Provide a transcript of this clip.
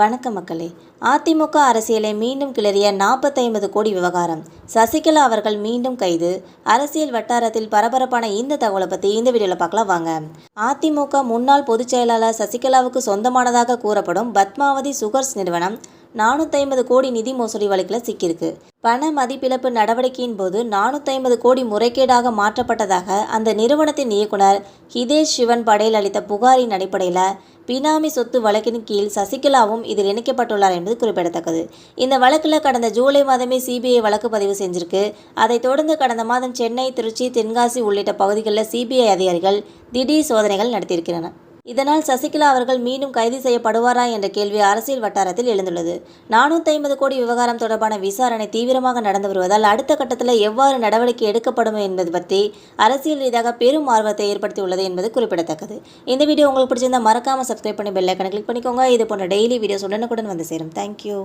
வணக்கம் மக்களே. அதிமுக அரசியலை மீண்டும் கிளறிய நாற்பத்தைம்பது கோடி விவகாரம். சசிகலா அவர்கள் மீண்டும் கைது. அரசியல் வட்டாரத்தில் பரபரப்பான இந்த தகவலை பற்றி இந்த வீடியோவில் பார்க்கலாம் வாங்க. அதிமுக முன்னாள் பொதுச் செயலாளர் சசிகலாவுக்கு சொந்தமானதாக கூறப்படும் பத்மாவதி சுகர்ஸ் நிறுவனம் நானூற்றி கோடி நிதி மோசடி வழக்கில் சிக்கியிருக்கு. பண மதிப்பிழப்பு நடவடிக்கையின் போது நானூற்றி ஐம்பது கோடி முறைகேடாக மாற்றப்பட்டதாக அந்த நிறுவனத்தின் இயக்குனர் ஹிதேஷ் சிவன் படேல் அளித்த புகாரின் அடிப்படையில் பினாமி சொத்து வழக்கின் கீழ் சசிகலாவும் இதில் இணைக்கப்பட்டுள்ளார் என்பது குறிப்பிடத்தக்கது. இந்த வழக்கில் கடந்த ஜூலை மாதமே சிபிஐ வழக்கு பதிவு செஞ்சிருக்கு. அதைத் தொடர்ந்து கடந்த மாதம் சென்னை திருச்சி தென்காசி உள்ளிட்ட பகுதிகளில் சிபிஐ அதிகாரிகள் திடீர் சோதனைகள் நடத்தியிருக்கின்றன இதனால் சசிகலா அவர்கள் மீண்டும் கைது செய்யப்படுவாரா என்ற கேள்வி அரசியல் வட்டாரத்தில் எழுந்துள்ளது. நானூற்றி ஐம்பது கோடி விவகாரம் தொடர்பான விசாரணை தீவிரமாக நடந்து வருவதால் அடுத்த கட்டத்தில் எவ்வாறு நடவடிக்கை எடுக்கப்படும் என்பது பற்றி அரசியல் ரீதியாக பெரும் ஆர்வத்தை ஏற்படுத்தியுள்ளது என்பது குறிப்பிடத்தக்கது. இந்த வீடியோ உங்களுக்கு பிடிச்சிருந்தால் மறக்காம சப்ஸ்கிரைப் பண்ணி பெல்லைக்கனை கிளிக் பண்ணிக்கோங்க. இது போன்ற டெய்லி வீடியோஸ் உடனுக்குடன் வந்து சேரும். தேங்க்யூ